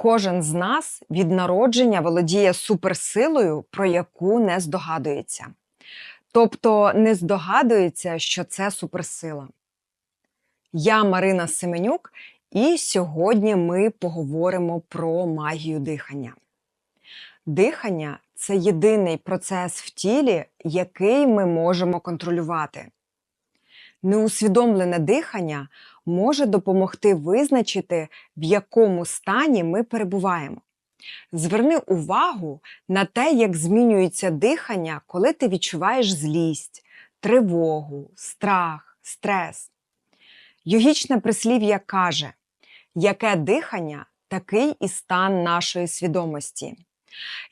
Кожен з нас від народження володіє суперсилою, про яку не здогадується. Тобто не здогадується, що це суперсила. Я Марина Семенюк, і сьогодні ми поговоримо про магію дихання. Дихання це єдиний процес в тілі, який ми можемо контролювати. Неусвідомлене дихання може допомогти визначити, в якому стані ми перебуваємо. Зверни увагу на те, як змінюється дихання, коли ти відчуваєш злість, тривогу, страх, стрес. Йогічне прислів'я каже, яке дихання, такий і стан нашої свідомості.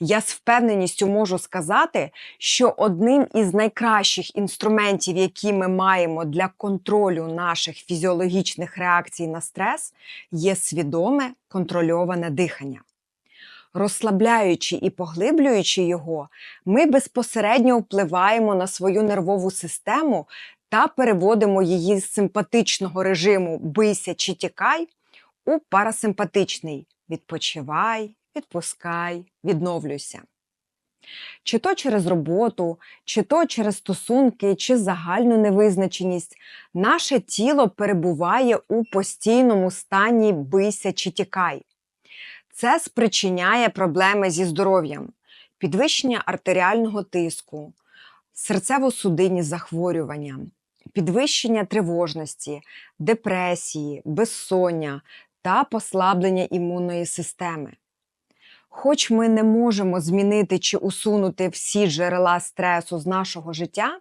Я з впевненістю можу сказати, що одним із найкращих інструментів, які ми маємо для контролю наших фізіологічних реакцій на стрес, є свідоме контрольоване дихання. Розслабляючи і поглиблюючи його, ми безпосередньо впливаємо на свою нервову систему та переводимо її з симпатичного режиму бийся чи тікай у парасимпатичний відпочивай, відпускай, відновлюйся. Чи то через роботу, чи то через стосунки, чи загальну невизначеність, наше тіло перебуває у постійному стані бийся чи тікай. Це спричиняє проблеми зі здоров'ям, підвищення артеріального тиску, серцево-судинні захворювання, підвищення тривожності, депресії, безсоння та послаблення імунної системи. Хоч ми не можемо змінити чи усунути всі джерела стресу з нашого життя,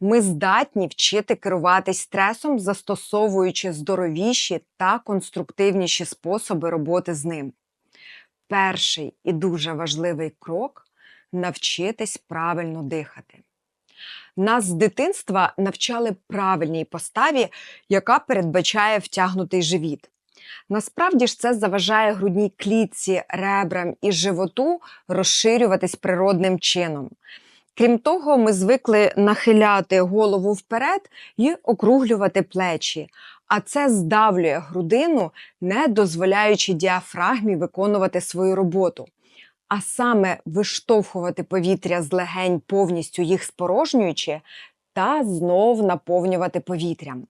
ми здатні вчити керуватись стресом, застосовуючи здоровіші та конструктивніші способи роботи з ним. Перший і дуже важливий крок навчитись правильно дихати. Нас з дитинства навчали правильній поставі, яка передбачає втягнутий живіт. Насправді ж це заважає грудній клітці, ребрам і животу розширюватись природним чином. Крім того, ми звикли нахиляти голову вперед і округлювати плечі, а це здавлює грудину, не дозволяючи діафрагмі виконувати свою роботу. А саме виштовхувати повітря з легень, повністю їх спорожнюючи, та знов наповнювати повітрям.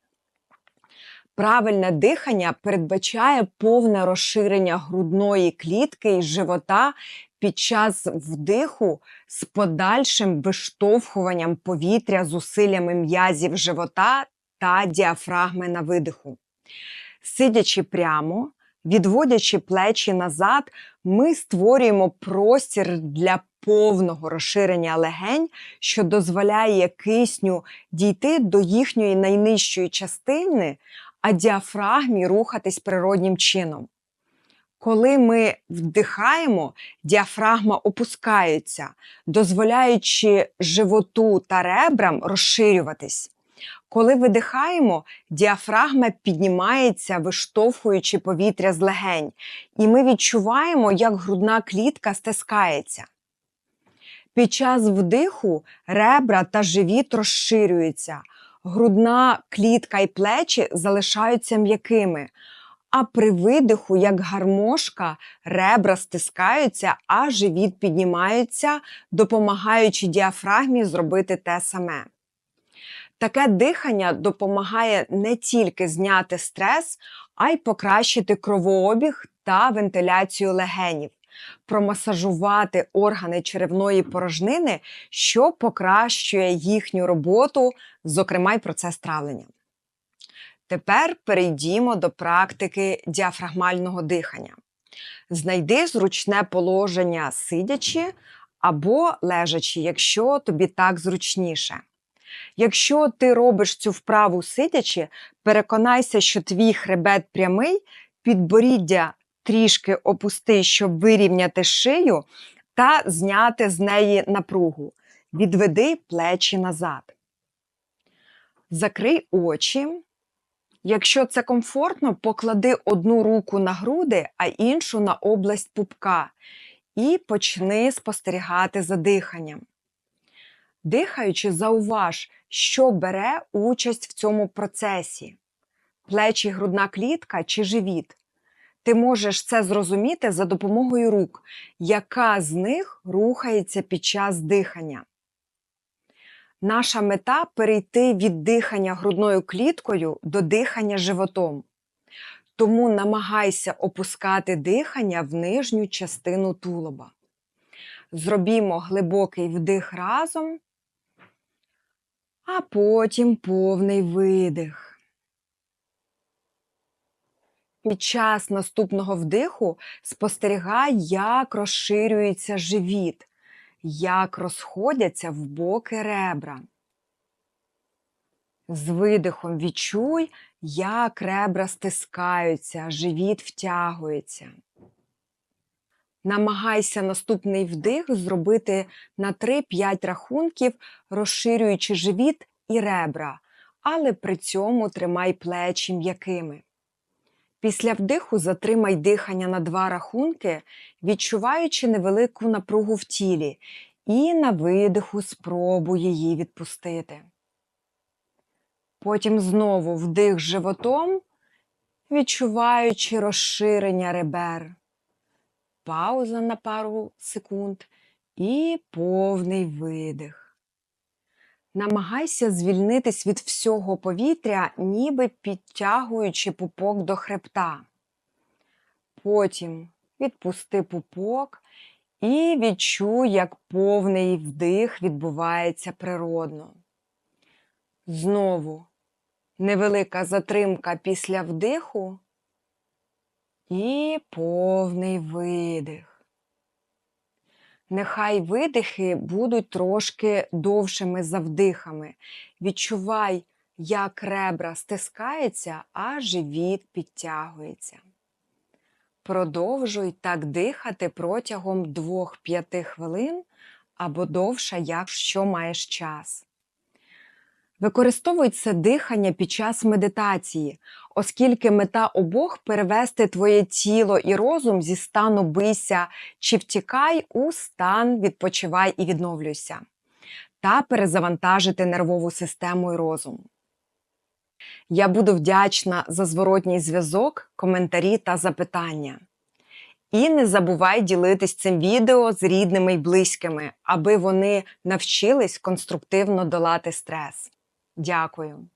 Правильне дихання передбачає повне розширення грудної клітки і живота під час вдиху з подальшим виштовхуванням повітря зусиллями м'язів живота та діафрагми на видиху. Сидячи прямо, відводячи плечі назад, ми створюємо простір для повного розширення легень, що дозволяє кисню дійти до їхньої найнижчої частини, а діафрагмі рухатись природнім чином. Коли ми вдихаємо, діафрагма опускається, дозволяючи животу та ребрам розширюватись. Коли видихаємо, діафрагма піднімається, виштовхуючи повітря з легень, і ми відчуваємо, як грудна клітка стискається. Під час вдиху ребра та живіт розширюються, грудна клітка і плечі залишаються м'якими, а при видиху, як гармошка, ребра стискаються, а живіт піднімається, допомагаючи діафрагмі зробити те саме. Таке дихання допомагає не тільки зняти стрес, а й покращити кровообіг та вентиляцію легенів, промасажувати органи черевної порожнини, що покращує їхню роботу, зокрема й процес травлення. Тепер перейдімо до практики діафрагмального дихання. Знайди зручне положення сидячи або лежачи, якщо тобі так зручніше. Якщо ти робиш цю вправу сидячи, переконайся, що твій хребет прямий, підборіддя трішки опусти, щоб вирівняти шию та зняти з неї напругу. Відведи плечі назад. Закрий очі. Якщо це комфортно, поклади одну руку на груди, а іншу на область пупка. І почни спостерігати за диханням. Дихаючи, зауваж, що бере участь в цьому процесі: плечі грудна клітка чи живіт. Ти можеш це зрозуміти за допомогою рук, яка з них рухається під час дихання. Наша мета перейти від дихання грудною кліткою до дихання животом. Тому намагайся опускати дихання в нижню частину тулуба. Зробімо глибокий вдих разом, а потім повний видих. Під час наступного вдиху спостерігай, як розширюється живіт, як розходяться в боки ребра. З видихом відчуй, як ребра стискаються, живіт втягується. Намагайся наступний вдих зробити на 3-5 рахунків, розширюючи живіт і ребра, але при цьому тримай плечі м'якими. Після вдиху затримай дихання на два рахунки, відчуваючи невелику напругу в тілі, і на видиху спробуй її відпустити. Потім знову вдих животом, відчуваючи розширення ребер. Пауза на пару секунд і повний видих. Намагайся звільнитись від всього повітря, ніби підтягуючи пупок до хребта. Потім відпусти пупок і відчуй, як повний вдих відбувається природно. Знову невелика затримка після вдиху і повний видих. Нехай видихи будуть трошки довшими за вдихами. Відчувай, як ребра стискаються, а живіт підтягується. Продовжуй так дихати протягом 2-5 хвилин або довше, якщо маєш час. Використовуй це дихання під час медитації, оскільки мета обох перевести твоє тіло і розум зі стану бийся чи втікай у стан відпочивай і відновлюйся, та перезавантажити нервову систему і розум. Я буду вдячна за зворотній зв'язок, коментарі та запитання. І не забувай ділитись цим відео з рідними й близькими, аби вони навчились конструктивно долати стрес. Дякую.